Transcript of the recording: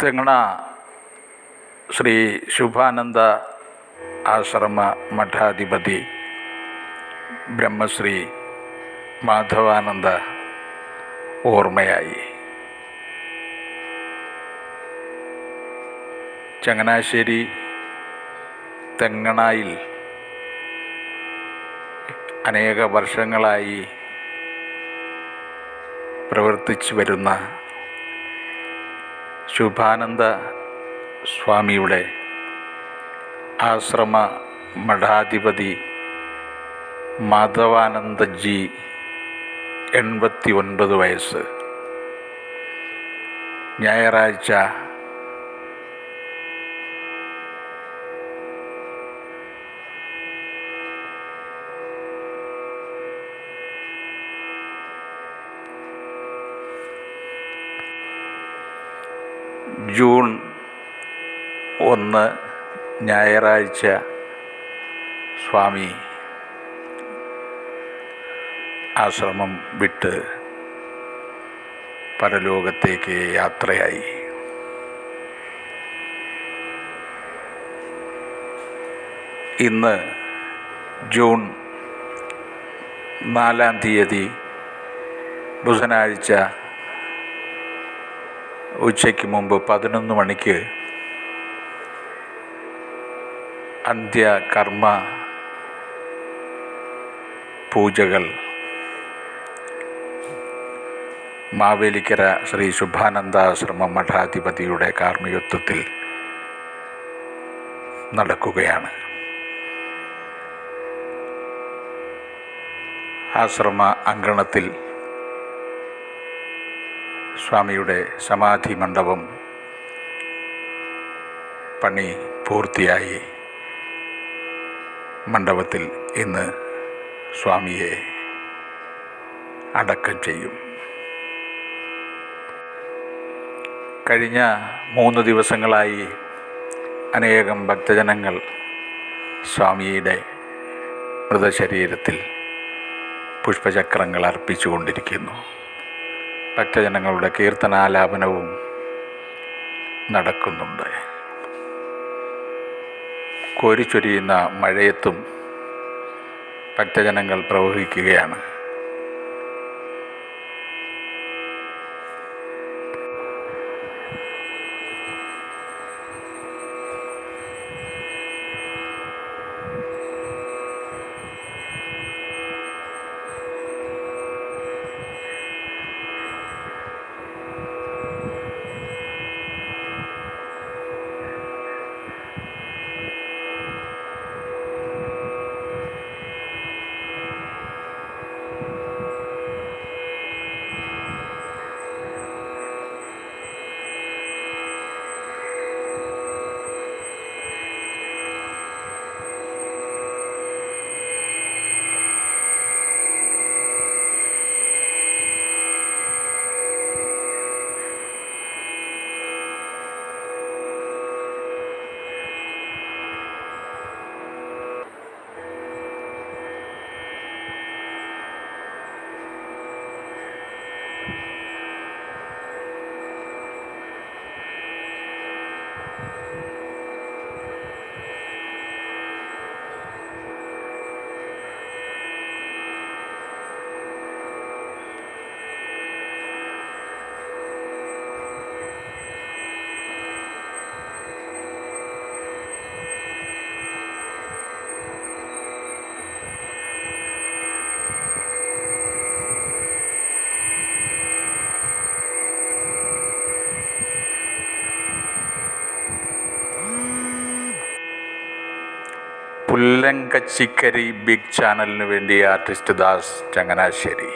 തെങ്ങണ ശ്രീ ശുഭാനന്ദ ആശ്രമ മഠാധിപതി ബ്രഹ്മശ്രീ മാധവാനന്ദ ഓർമ്മയായി. ചങ്ങനാശ്ശേരി തെങ്ങണായിൽ അനേക വർഷങ്ങളായി പ്രവർത്തിച്ചു വരുന്ന ശുഭാനന്ദ സ്വാമിയുടെ ആശ്രമ മഠാധിപതി മാധവാനന്ദജി എൺപത്തി ഒൻപത് വയസ്സ്. ഞായറാഴ്ച ജൂൺ ഒന്ന് ഞായറാഴ്ച സ്വാമി ആശ്രമം വിട്ട് പരലോകത്തേക്ക് യാത്രയായി. ഇന്ന് ജൂൺ നാലാം തീയതി ബുധനാഴ്ച ഉച്ചയ്ക്ക് മുമ്പ് പതിനൊന്ന് മണിക്ക് അന്ത്യകർമ്മ പൂജകൾ. മാവേലിക്കര ശ്രീ ശുഭാനന്ദാശ്രമ മഠാധിപതിയുടെ കാർമ്മികത്വത്തിൽ നടക്കുകയാണ്. ആശ്രമ അങ്കണത്തിൽ സ്വാമിയുടെ സമാധി മണ്ഡപം പണി പൂർത്തിയായി. മണ്ഡപത്തിൽ ഇന്ന് സ്വാമിയെ അടക്കം ചെയ്യും. കഴിഞ്ഞ മൂന്ന് ദിവസങ്ങളായി അനേകം ഭക്തജനങ്ങൾ സ്വാമിയുടെ മൃതശരീരത്തിൽ പുഷ്പചക്രങ്ങൾ അർപ്പിച്ചുകൊണ്ടിരിക്കുന്നു. ഭക്തജനങ്ങളുടെ കീർത്തനാലാപനവും നടക്കുന്നുണ്ട്. കോരിച്ചൊരിയുന്ന മഴയത്തും ഭക്തജനങ്ങൾ പ്രവഹിക്കുകയാണ്. പുല്ലങ്കച്ചിക്കരി ബിഗ് ചാനലിന് വേണ്ടി ആർട്ടിസ്റ്റ് ദാസ് ചങ്ങനാശ്ശേരി.